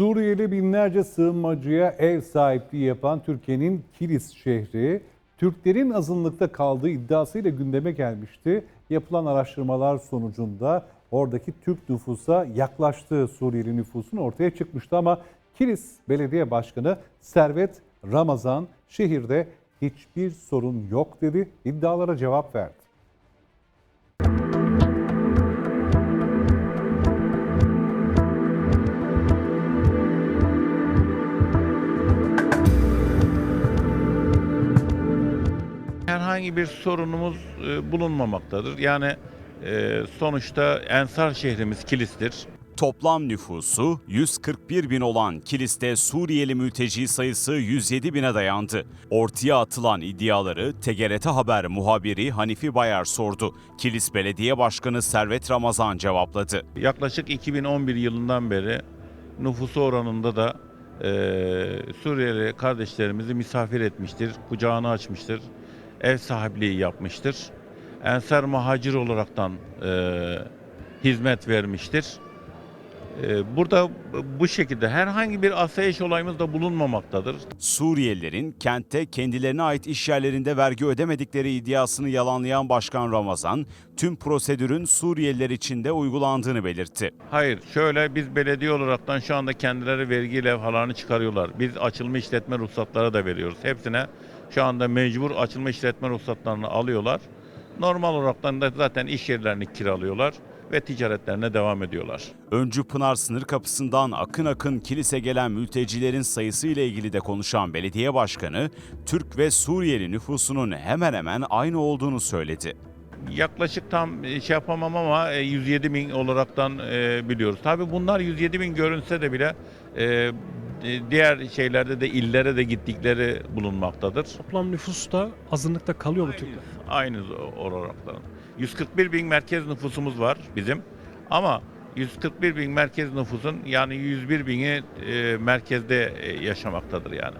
Suriyeli binlerce sığınmacıya ev sahipliği yapan Türkiye'nin Kilis şehri, Türklerin azınlıkta kaldığı iddiasıyla gündeme gelmişti. Yapılan araştırmalar sonucunda oradaki Türk nüfusa yaklaştığı Suriyeli nüfusun ortaya çıkmıştı ama Kilis Belediye Başkanı Servet Ramazan şehirde hiçbir sorun yok dedi, iddialara cevap verdi. Herhangi bir sorunumuz e, bulunmamaktadır. Yani e, sonuçta Ensar şehrimiz Kilis'tir. Toplam nüfusu 141 bin olan Kilis'te Suriyeli mülteci sayısı 107 bine dayandı. Ortaya atılan iddiaları TGRT Haber muhabiri Hanifi Bayar sordu. Kilis Belediye Başkanı Servet Ramazan cevapladı. Yaklaşık 2011 yılından beri nüfusu oranında da e, Suriyeli kardeşlerimizi misafir etmiştir, kucağını açmıştır, ev sahipliği yapmıştır. Ensar muhacir olaraktan e, hizmet vermiştir. E, burada bu şekilde herhangi bir asayiş olayımız da bulunmamaktadır. Suriyelilerin kentte kendilerine ait iş yerlerinde vergi ödemedikleri iddiasını yalanlayan Başkan Ramazan, tüm prosedürün Suriyeliler için de uygulandığını belirtti. Hayır, şöyle biz belediye olaraktan şu anda kendileri vergi levhalarını çıkarıyorlar. Biz açılma işletme ruhsatları da veriyoruz. Hepsine şu anda mecbur açılma işletme ruhsatlarını alıyorlar. Normal olaraktan da zaten iş yerlerini kiralıyorlar ve ticaretlerine devam ediyorlar. Öncü Pınar sınır kapısından akın akın kilise gelen mültecilerin sayısı ile ilgili de konuşan belediye başkanı, Türk ve Suriyeli nüfusunun hemen hemen aynı olduğunu söyledi. Yaklaşık tam e, şey yapamam ama e, 107 bin olaraktan e, biliyoruz. Tabii bunlar 107 bin görünse de bile e, e, diğer şeylerde de illere de gittikleri bulunmaktadır. Toplam nüfusta azınlıkta kalıyor mu Türkler? Aynı olaraktan. 141 bin merkez nüfusumuz var bizim. Ama 141 bin merkez nüfusun yani 101 bini e, merkezde e, yaşamaktadır yani.